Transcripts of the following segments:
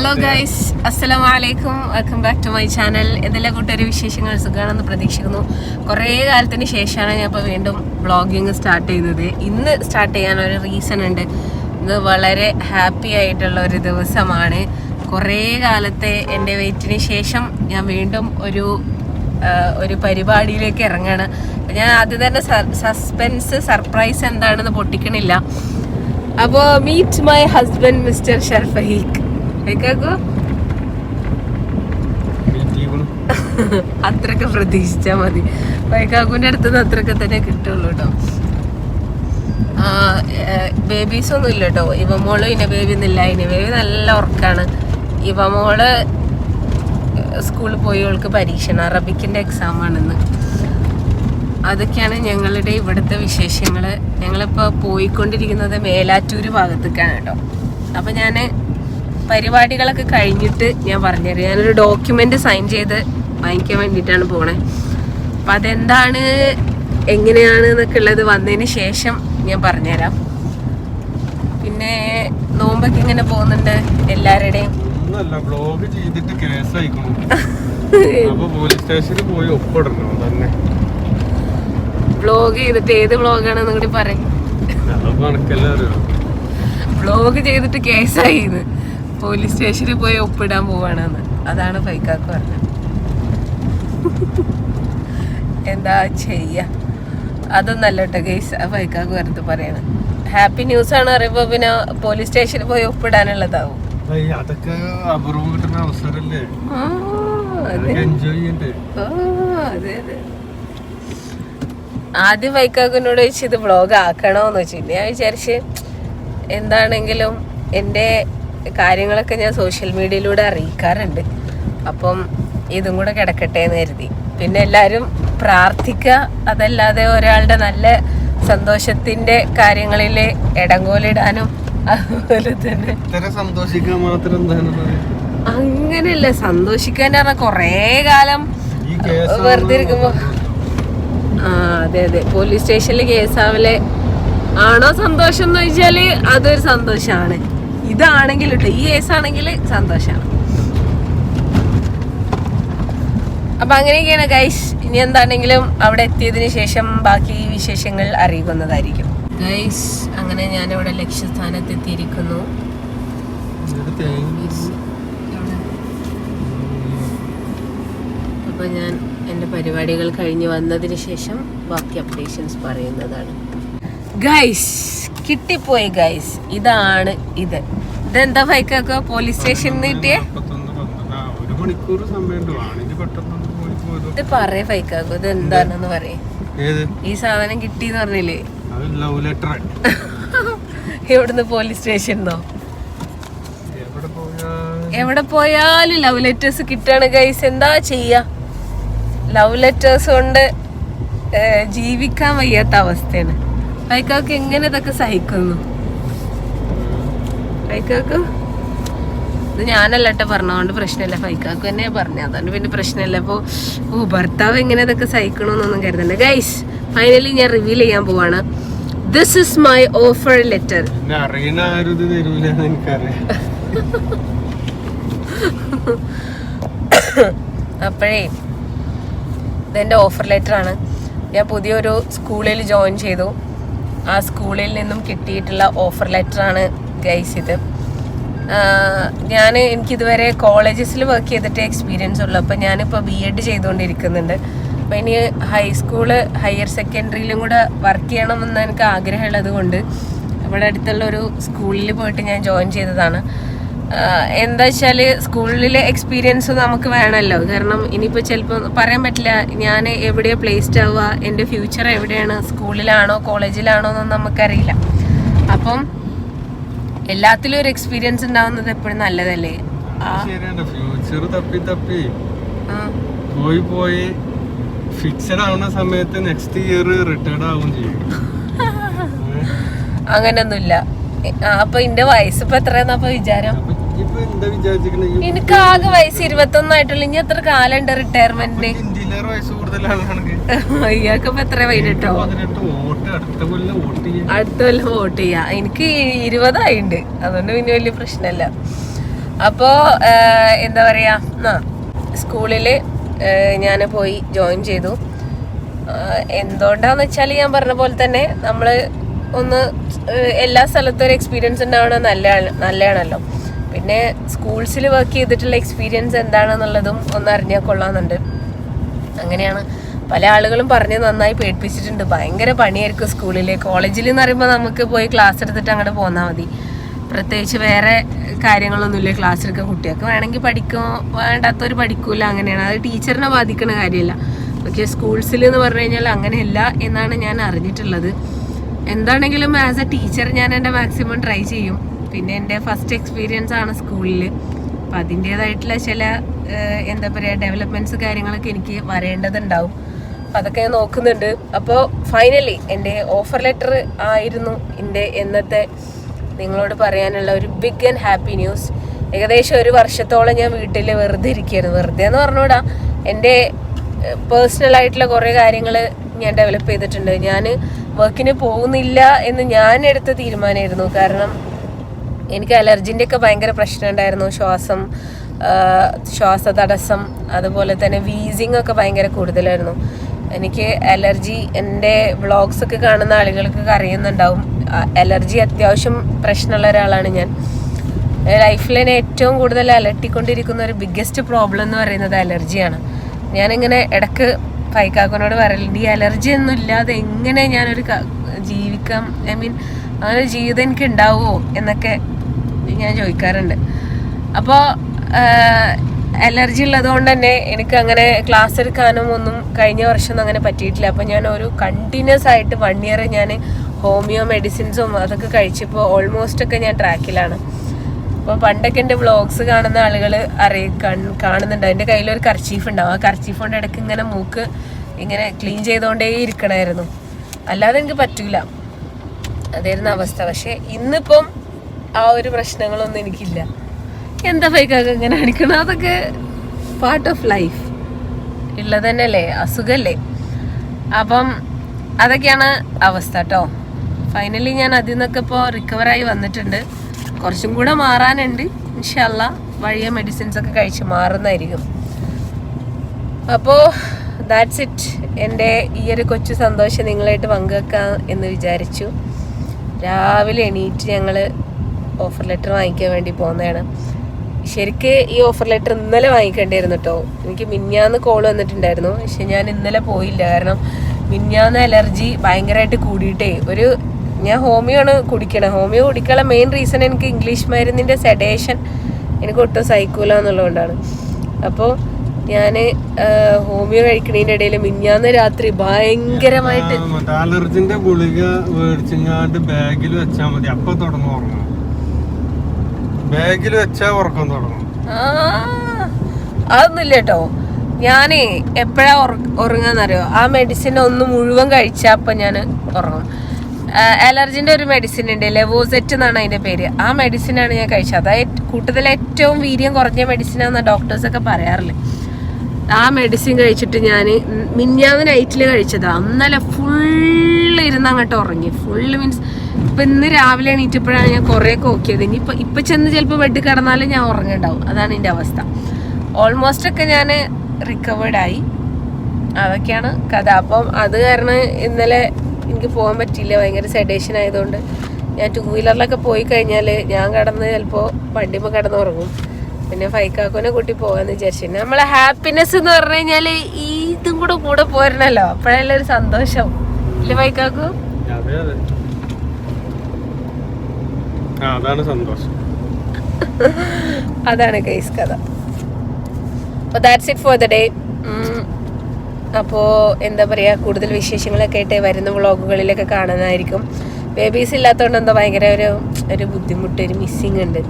Hello guys അസ്സലാമു വലൈക്കും welcome back to my channel എന്തെല്ലാം കൂട്ടൊരു വിശേഷങ്ങൾ സുഖമാണെന്ന് പ്രതീക്ഷിക്കുന്നു. കുറേ കാലത്തിന് ശേഷമാണ് ഞാൻ ഇപ്പോൾ വീണ്ടും വ്ളോഗിങ് സ്റ്റാർട്ട് ചെയ്തത് ഇന്ന് സ്റ്റാർട്ട് ചെയ്യാനൊരു റീസൺ ഉണ്ട്. ഇത് വളരെ ഹാപ്പി ആയിട്ടുള്ള ഒരു ദിവസമാണ്. കുറേ കാലത്തെ എന്റെ വെയിറ്റിന് ശേഷം ഞാൻ വീണ്ടും ഒരു ഒരു പരിപാടിയിലേക്ക് ഇറങ്ങാണ്. ഞാൻ ആദ്യം തന്നെ സസ്പെൻസ് സർപ്രൈസ് എന്താണെന്ന് പൊട്ടിക്കണില്ല. അപ്പോൾ meet my husband mister Sharfaheeq കേക്കോ അത്രയൊക്കെ പ്രതീക്ഷിച്ചാ മതി. വൈകാക്കുവിന്റെ അടുത്ത് നിന്ന് തന്നെ കിട്ടുള്ളൂ കേട്ടോ ബേബീസ് ഒന്നും ഇല്ല കേട്ടോ ഇവ മോൾ ഇനി ബേബി ഒന്നുമില്ല ഇനി ബേബി നല്ല ഉറക്കാണ്. ഇവ മോൾ സ്കൂളിൽ പോയി അവൾക്ക് പരീക്ഷണം അറബിക്കിന്റെ എക്സാം ആണെന്ന്. അതൊക്കെയാണ് ഞങ്ങളുടെ ഇവിടുത്തെ വിശേഷങ്ങൾ ഞങ്ങളിപ്പോൾ പോയിക്കൊണ്ടിരിക്കുന്നത് മേലാറ്റൂര് ഭാഗത്തേക്കാണ് കേട്ടോ അപ്പോൾ ഞാൻ പരിപാടികളൊക്കെ കഴിഞ്ഞിട്ട് ഞാൻ പറഞ്ഞുതരാം. ഞാനൊരു ഡോക്യുമെന്റ് സൈൻ ചെയ്ത് വാങ്ങിക്കാൻ വേണ്ടിയിട്ടാണ് പോണേ. അപ്പം അതെന്താണ് എങ്ങനെയാണ് എന്നൊക്കെ ഉള്ളത് വന്നതിന് ശേഷം ഞാൻ പറഞ്ഞുതരാം. പിന്നെ നോമ്പൊക്കെ ഇങ്ങനെ പോകുന്നുണ്ട് എല്ലാവരുടെയും? ബ്ലോഗ് ചെയ്തിട്ട് കേസ് അയക്കണം അപ്പൊ പോലീസ് സ്റ്റേഷനിൽ പോയി ഒപ്പിടണം തന്നെ ബ്ലോഗ് ചെയ്തിട്ട് ഏത് ബ്ലോഗാണ് കൂടി പറയും. ബ്ലോഗ് ചെയ്തിട്ട് കേസായിന്ന് പോലീസ് സ്റ്റേഷനിൽ പോയി ഒപ്പിടാൻ പോവാണെന്ന്. അതാണ് ഫൈക്കാക്ക് പറഞ്ഞത്. എന്താ ചെയ്യ? അതൊന്നല്ല കേട്ടോ ഗൈസ് ആ ഫൈക്കാക്ക് വെറുതെ പറയണം. ഹാപ്പി ന്യൂസ് ആണ് പറയുമ്പോ പിന്നെ പോലീസ് സ്റ്റേഷനിൽ പോയി ഒപ്പിടാനുള്ളതാവും. അയ്യ, അതൊക്കെ അപൂർവം കിട്ടുന്ന അവസരല്ലേ? ആ, അതെ. അതൊക്കെ എൻജോയ് ചെയ്യണ്ടേ? ആ, അതെ അതെ. ആദ്യം വൈക്കാക്കിനോട് ചോദിച്ചു ഇത് വ്ളോഗ് ആക്കണോന്ന് വെച്ചു ഞാൻ വിചാരിച്ച് എന്താണെങ്കിലും എന്റെ കാര്യങ്ങളൊക്കെ ഞാൻ സോഷ്യൽ മീഡിയയിലൂടെ അറിയിക്കാറുണ്ട്. അപ്പം ഇതും കൂടെ കിടക്കട്ടെ എന്ന് കരുതി. പിന്നെ എല്ലാവരും പ്രാർത്ഥിക്കുക അതല്ലാതെ ഒരാളുടെ നല്ല സന്തോഷത്തിന്റെ കാര്യങ്ങളിൽ ഇടങ്കോലിടാനും അതുപോലെ തന്നെ സന്തോഷിക്കാൻ മാത്രം എന്താണ്? അങ്ങനെയല്ല സന്തോഷിക്കാൻ പറഞ്ഞാൽ കുറേ കാലം വെറുതെ ഇരിക്കുമ്പോ ആ അതെ അതെ. പോലീസ് സ്റ്റേഷനിൽ കേസാവലെ ആണോ സന്തോഷം എന്ന് ചോദിച്ചാൽ അതൊരു സന്തോഷാണ്. ഇതാണെങ്കിൽ കേട്ടോ ഈ കേസാണെങ്കിൽ സന്തോഷമാണ് അപ്പൊ അങ്ങനെയൊക്കെയാണ് ഗൈസ് ഇനി എന്താണെങ്കിലും അവിടെ എത്തിയതിനു ശേഷം ബാക്കി വിശേഷങ്ങൾ അറിയിക്കുന്നതായിരിക്കും. ഗൈസ് അങ്ങനെ ഞാനിവിടെ ലക്ഷ്യസ്ഥാനത്ത് എത്തിയിരിക്കുന്നു അപ്പൊ ഞാൻ എന്റെ പരിപാടികൾ കഴിഞ്ഞ് വന്നതിന് ശേഷം ബാക്കി അപ്ഡേഷൻസ് പറയുന്നതാണ്. ഗൈസ് കിട്ടിപ്പോയി ഗൈസ് ഇതാണ് ഇത്. ഇതെന്താ ബൈക്കൊക്കെ പോലീസ് സ്റ്റേഷനിൽ നിന്ന് കിട്ടിയേ? ഇത് പറയേ ബൈക്കാക്കോ ഇത് എന്താണെന്ന് പറയേ. ഈ സാധനം കിട്ടിന്ന് പറഞ്ഞില്ലേ? എവിടുന്ന് പോലീസ് സ്റ്റേഷനിന്നോ എവിടെ പോയാ? എവിടെ പോയാലും ലവ് ലെറ്റേഴ്സ് കിട്ടാണ് ഗൈസ് എന്താ ചെയ്യാ? ലവ് ലെറ്റേഴ്സ് കൊണ്ട് ജീവിക്കാൻ വയ്യാത്ത അവസ്ഥയാണ്. ബൈക്കാക്ക് എങ്ങനെ ഇതൊക്കെ സഹിക്കുന്നു? വൈക്കാക്ക് ഇത് ഞാനല്ല കേട്ടോ പറഞ്ഞതുകൊണ്ട് പ്രശ്നമില്ല. ഫൈക്കാക്കു തന്നെ പറഞ്ഞു അതുകൊണ്ട് പിന്നെ പ്രശ്നമില്ല. അപ്പോൾ ഓ ഭർത്താവ് എങ്ങനെ ഇതൊക്കെ സഹിക്കണമെന്നൊന്നും കരുതണ്ട. ഗൈസ് ഫൈനലി ഞാൻ റിവീൽ ചെയ്യാൻ പോവാണ്. This is my offer letter അപ്പോഴേ ഇതെന്റെ ഓഫർ ലെറ്റർ ആണ്. ഞാൻ പുതിയൊരു സ്കൂളിൽ ജോയിൻ ചെയ്തു. ആ സ്കൂളിൽ നിന്നും കിട്ടിയിട്ടുള്ള ഓഫർ ലെറ്റർ ആണ് ഗൈസ് ഇത്. ഞാൻ എനിക്കിതുവരെ കോളേജസിൽ വർക്ക് ചെയ്തിട്ട് എക്സ്പീരിയൻസ് ഉള്ളൂ. അപ്പോൾ ഞാനിപ്പോൾ ബി എഡ് ചെയ്തുകൊണ്ടിരിക്കുന്നുണ്ട്. അപ്പോൾ ഇനി ഹൈസ്കൂൾ ഹയർ സെക്കൻഡറിയിലും കൂടെ വർക്ക് ചെയ്യണമെന്ന് എനിക്ക് ആഗ്രഹമുള്ളത് കൊണ്ട് ഇവിടെ അടുത്തുള്ള ഒരു സ്കൂളിൽ പോയിട്ട് ഞാൻ ജോയിൻ ചെയ്തതാണ്. എന്താ വെച്ചാൽ സ്കൂളിലെ എക്സ്പീരിയൻസ് നമുക്ക് വേണമല്ലോ കാരണം ഇനിയിപ്പോൾ ചിലപ്പോൾ പറയാൻ പറ്റില്ല ഞാൻ എവിടെയാണ് പ്ലേസ്ഡ് ആവുക എന്റെ ഫ്യൂച്ചർ എവിടെയാണ് സ്കൂളിലാണോ കോളേജിലാണോ എന്നൊന്നും നമുക്കറിയില്ല. അപ്പം എല്ലാത്തിലും ഒരു എക്സ്പീരിയൻസ് ഉണ്ടാവുന്നത് എപ്പോഴും നല്ലതല്ലേ? ശരിയാണ്. ഫ്യൂച്ചർ തപ്പി തപ്പി. പോയി പോയി ഫിക്സഡ് ആവുന്ന സമയത്ത് നെക്സ്റ്റ് ഇയർ റിട്ടയർഡ് ആവും ചെയ്യും. അങ്ങനൊന്നുമില്ല. അപ്പൊ എന്റെ വയസ്സ് ഇപ്പൊ എത്രയാന്ന് വിചാരം? എനിക്ക് ആകെ വയസ്സ് ഇരുപത്തൊന്നായിട്ടുള്ളൂ. ഇനി എത്ര കാലുണ്ട് റിട്ടയർമെന്റിന് ഇന്ത്യയിലേറെ വയസ്സ് കൂടുതലാണെങ്കിൽ ഇയാൾക്ക് ഇപ്പൊ എത്ര വൈകിട്ടോ അടുത്ത കൊല്ലം വോട്ട് ചെയ്യാ. എനിക്ക് ഇരുപതായിണ്ട്. അതുകൊണ്ട് പിന്നെ വലിയ പ്രശ്നമല്ല അപ്പോ എന്താ പറയാ? സ്കൂളിൽ ഞാൻ പോയി ജോയിൻ ചെയ്തു. എന്തുകൊണ്ടാന്ന് വെച്ചാൽ ഞാൻ പറഞ്ഞ പോലെ തന്നെ നമ്മൾ ഒന്ന് എല്ലാ സ്ഥലത്തും ഒരു എക്സ്പീരിയൻസ് ഉണ്ടാവണം നല്ല നല്ലതാണല്ലോ. പിന്നെ സ്കൂൾസിൽ വർക്ക് ചെയ്തിട്ടുള്ള എക്സ്പീരിയൻസ് എന്താണെന്നുള്ളതും ഒന്ന് അറിഞ്ഞാൽ കൊള്ളാമെന്നുണ്ട്. അങ്ങനെയാണ് പല ആളുകളും പറഞ്ഞ് നന്നായി പേടിപ്പിച്ചിട്ടുണ്ട്. ഭയങ്കര പണിയായിരിക്കും സ്കൂളിൽ കോളേജിൽ എന്ന് പറയുമ്പോൾ നമുക്ക് പോയി ക്ലാസ് എടുത്തിട്ട് അങ്ങോട്ട് പോന്നാൽ മതി. പ്രത്യേകിച്ച് വേറെ കാര്യങ്ങളൊന്നുമില്ല. ക്ലാസ് എടുക്കാൻ കുട്ടികൾക്ക് വേണമെങ്കിൽ പഠിക്കും? വേണ്ടാത്തവർ പഠിക്കൂല. അങ്ങനെയാണ്. അത് ടീച്ചറിനെ ബാധിക്കുന്ന കാര്യമല്ല. പക്ഷേ സ്കൂൾസിൽ എന്ന് പറഞ്ഞു കഴിഞ്ഞാൽ അങ്ങനെയല്ല എന്നാണ് ഞാൻ അറിഞ്ഞിട്ടുള്ളത്. എന്താണെങ്കിലും ആസ് എ ടീച്ചർ ഞാൻ എന്റെ മാക്സിമം ട്രൈ ചെയ്യും. പിന്നെ എന്റെ ഫസ്റ്റ് എക്സ്പീരിയൻസ് ആണ് സ്കൂളിൽ അപ്പം അതിന്റേതായിട്ടുള്ള ചില എന്താ പറയുക ഡെവലപ്മെന്റ്സ് കാര്യങ്ങളൊക്കെ എനിക്ക് വരേണ്ടതുണ്ടാവും. അപ്പം അതൊക്കെ ഞാൻ നോക്കുന്നുണ്ട്. അപ്പോൾ ഫൈനലി എന്റെ ഓഫർ ലെറ്റർ ആയിരുന്നു എന്റെ എന്നത്തെ നിങ്ങളോട് പറയാനുള്ള ഒരു ബിഗ് ആൻഡ് ഹാപ്പി ന്യൂസ് ഏകദേശം ഒരു വർഷത്തോളം ഞാൻ വീട്ടിൽ വെറുതെ ഇരിക്കുകയായിരുന്നു. വെറുതെ എന്ന് പറഞ്ഞുകൂടാ എന്റെ പേഴ്സണൽ ആയിട്ടുള്ള കുറേ കാര്യങ്ങൾ ഞാൻ ഡെവലപ്പ് ചെയ്തിട്ടുണ്ട്. ഞാൻ വർക്കിന് പോകുന്നില്ല എന്ന് ഞാൻ എടുത്ത തീരുമാനമായിരുന്നു. കാരണം എനിക്ക് അലർജിന്റെ ഒക്കെ ഭയങ്കര പ്രശ്നം ഉണ്ടായിരുന്നു ശ്വാസം ശ്വാസ തടസ്സം അതുപോലെ തന്നെ വീസിങ് ഒക്കെ ഭയങ്കര കൂടുതലായിരുന്നു. എനിക്ക് അലർജി എന്റെ വ്ളോഗ്സ് ഒക്കെ കാണുന്ന ആളുകൾക്കൊക്കെ അറിയുന്നുണ്ടാവും. അലർജി അത്യാവശ്യം പ്രശ്നമുള്ള ഒരാളാണ് ഞാൻ. ലൈഫിൽ എന്നെ ഏറ്റവും കൂടുതൽ അലട്ടിക്കൊണ്ടിരിക്കുന്ന ഒരു ബിഗ്ഗസ്റ്റ് പ്രോബ്ലം എന്ന് പറയുന്നത് അലർജിയാണ്. ഞാനിങ്ങനെ ഇടയ്ക്ക് പൈക്കാക്കനോട് പറയലുണ്ട് ഈ അലർജി ഒന്നും ഇല്ലാതെ എങ്ങനെ ഞാനൊരു ജീവിക്കാം? ഐ മീൻ അങ്ങനെ ജീവിതം എനിക്ക് ഉണ്ടാവുമോ എന്നൊക്കെ ഞാൻ ചോദിക്കാറുണ്ട്. അപ്പോൾ അലർജി ഉള്ളതുകൊണ്ട് തന്നെ എനിക്ക് അങ്ങനെ ക്ലാസ് എടുക്കാനും ഒന്നും കഴിഞ്ഞ വർഷമൊന്നും അങ്ങനെ പറ്റിയിട്ടില്ല. അപ്പോൾ ഞാൻ ഒരു കണ്ടിന്യൂസ് ആയിട്ട് വൺ ഇയർ ഞാൻ ഹോമിയോ മെഡിസിൻസും അതൊക്കെ കഴിച്ചപ്പോൾ ഓൾമോസ്റ്റ് ഒക്കെ ഞാൻ ട്രാക്കിലാണ് അപ്പോൾ പണ്ടൊക്കെ എന്റെ വ്ളോഗ്സ് കാണുന്ന ആളുകൾ അറിയ കാണുന്നുണ്ട്. എന്റെ കയ്യിലൊരു കർച്ചീഫ് ഉണ്ടാവും ആ കർച്ചീഫ് ഇടയ്ക്ക് ഇങ്ങനെ മൂക്ക് ഇങ്ങനെ ക്ലീൻ ചെയ്തുകൊണ്ടേ ഇരിക്കണമായിരുന്നു അല്ലാതെ എനിക്ക് പറ്റില്ല അതായിരുന്നു അവസ്ഥ. പക്ഷേ ഇന്നിപ്പം ആ ഒരു പ്രശ്നങ്ങളൊന്നും എനിക്കില്ല. എന്താ ഫൈക്കൊക്കെ ഇങ്ങനെ അടിക്കണം അതൊക്കെ പാർട്ട് ഓഫ് ലൈഫ് ഉള്ളത് തന്നെയല്ലേ അസുഖല്ലേ? അപ്പം അതൊക്കെയാണ് അവസ്ഥ കേട്ടോ ഫൈനലി ഞാൻ അതിൽ നിന്നൊക്കെ ഇപ്പോൾ റിക്കവറായി വന്നിട്ടുണ്ട്. കുറച്ചും കൂടെ മാറാനുണ്ട്. ഇൻഷല്ല വഴിയ മെഡിസിൻസ് ഒക്കെ കഴിച്ച് മാറുന്നതായിരിക്കും. അപ്പോൾ ദാറ്റ്സ് ഇറ്റ് എന്റെ ഈ ഒരു കൊച്ചു സന്തോഷം നിങ്ങളായിട്ട് പങ്കുവെക്കാം എന്ന് വിചാരിച്ചു. രാവിലെ എണീറ്റ് ഞങ്ങൾ ഓഫർ ലെറ്റർ വാങ്ങിക്കാൻ വേണ്ടി പോകുന്നതാണ് ശരിക്ക് ഈ ഓഫർ ലെറ്റർ ഇന്നലെ വാങ്ങിക്കേണ്ടിയിരുന്നു കേട്ടോ എനിക്ക് മിന്നാന്ന് കോൾ വന്നിട്ടുണ്ടായിരുന്നു. പക്ഷെ ഞാൻ ഇന്നലെ പോയില്ല. കാരണം മിന്നാന്ന് അലർജി ഭയങ്കരമായിട്ട് കൂടിയിട്ടേ. ഒരു ഞാൻ ഹോമിയോ ആണ് ഹോമിയോ കുടിക്കാനുള്ള മെയിൻ റീസൺ എനിക്ക് ഇംഗ്ലീഷ് മരുന്നിന്റെ സെഡേഷൻ എനിക്ക് ഒട്ടും സഹിക്കൂല എന്നുള്ളതുകൊണ്ടാണ്. അപ്പോൾ ഞാൻ ഹോമിയോ കഴിക്കണതിന്റെ ഇടയിൽ മിഞ്ഞാന്ന് രാത്രി ഭയങ്കരമായിട്ട് അലർജിന്റെ ഗുളിക മേടിച്ചിങ്ങാണ്ട് ബാഗിൽ വെച്ചാൽ മതി. അപ്പൊ തുടങ്ങും ബാഗിൽ വെച്ചാ ഉറക്കം തുടങ്ങും. അതൊന്നുമില്ല കേട്ടോ ഞാനേ എപ്പോഴാ ഉറങ്ങാന്നറിയോ? ആ മെഡിസിൻ ഒന്ന് മുഴുവൻ കഴിച്ചാൽ അപ്പം ഞാൻ ഉറങ്ങും. അലർജിന്റെ ഒരു മെഡിസിൻ ഉണ്ട് ലെവോസെറ്റ് എന്നാണ് അതിന്റെ പേര്. ആ മെഡിസിനാണ് ഞാൻ കഴിച്ചത്. അതായത് കൂട്ടത്തിൽ ഏറ്റവും വീര്യം കുറഞ്ഞ മെഡിസിനാന്ന് ഡോക്ടേഴ്സ് ഒക്കെ പറയാറില്ല. ആ മെഡിസിൻ കഴിച്ചിട്ട് ഞാൻ മിന്നാന്ന് നൈറ്റിൽ കഴിച്ചതാ. അന്നലെ ഫുള്ള് ഇരുന്ന് അങ്ങോട്ട് ഉറങ്ങി. ഫുള്ള് മീൻസ് ഇപ്പൊ ഇന്ന് രാവിലെ എണീറ്റപ്പോഴാണ് ഞാൻ കുറെ കോക്കിയത് ഇനി ഇപ്പൊ ഇപ്പൊ ചെന്ന് ചിലപ്പോൾ ബെഡ് കിടന്നാലും ഞാൻ ഉറങ്ങുണ്ടാവും. അതാണ് എന്റെ അവസ്ഥ. ഓൾമോസ്റ്റ് ഒക്കെ ഞാൻ റിക്കവേർഡായി അതൊക്കെയാണ് കഥ. അപ്പം അത് കാരണം ഇന്നലെ എനിക്ക് പോകാൻ പറ്റിയില്ല. ഭയങ്കര സെഡേഷൻ ആയതുകൊണ്ട് ഞാൻ ടൂ വീലറിലൊക്കെ പോയി കഴിഞ്ഞാൽ ഞാൻ കിടന്ന് ചിലപ്പോൾ വണ്ടിമ്പോൾ കിടന്നുറങ്ങും. പിന്നെ ഫൈക്കാക്കുനെ കൂട്ടി പോകാന്ന് വിചാരിച്ചു. നമ്മളെ ഹാപ്പിനെസ് എന്ന് പറഞ്ഞു കഴിഞ്ഞാൽ ഈ ഇതും കൂടെ കൂടെ പോരണല്ലോ. അപ്പോഴല്ലേ ഒരു സന്തോഷം. ഇല്ലേ ഫൈക്കാക്കു? അതാണ് സന്തോഷം. അതാണ് ഗൈസ് കഥ. അപ്പോൾ that's it for the day അപ്പോൾ എന്താ പറയുക കൂടുതൽ വിശേഷങ്ങളൊക്കെ ആയിട്ട് വരുന്ന വ്ളോഗുകളിലൊക്കെ കാണുന്നതായിരിക്കും. ബേബീസ് ഇല്ലാത്തതുകൊണ്ട് എന്താ ഭയങ്കര ഒരു ഒരു ബുദ്ധിമുട്ട് ഒരു മിസ്സിങ് ഉണ്ട്.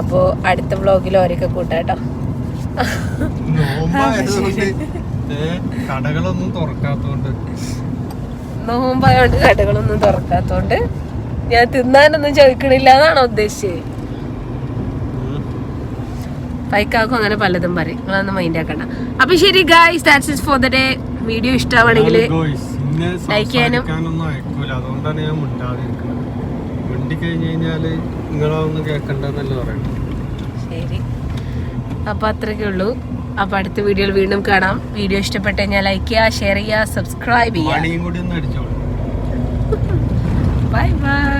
അപ്പോൾ അടുത്ത വ്ളോഗിൽ ഓരൊക്കെ കൂട്ടാട്ടോ. കടകളൊന്നും തുറക്കാത്തോണ്ട്. നോമ്പായോണ്ട് കടകളൊന്നും തുറക്കാത്തോണ്ട് ഞാൻ തിന്നാനൊന്നും ചോദിക്കണില്ല എന്നാണോ ഉദ്ദേശിച്ചത് പൈക്കാക്കും അങ്ങനെ പലതും പറയും. നിങ്ങളൊന്നും മൈൻഡ് ആക്കണ്ട. അപ്പൊ ശരി guys that's it for the day video ഇഷ്ടമാണെങ്കിൽ ലൈക്ക് അതുകൊണ്ടാണ് ഞാൻ ശരി. അപ്പൊ അത്രയ്ക്കേ ഉള്ളൂ. അപ്പൊ അടുത്ത വീഡിയോയിൽ വീണ്ടും കാണാം. വീഡിയോ ഇഷ്ടപ്പെട്ട് കഴിഞ്ഞാൽ ലൈക്ക് ചെയ്യുക ഷെയർ ചെയ്യുക. സബ്സ്ക്രൈബ് ചെയ്യുക ബൈ ബൈ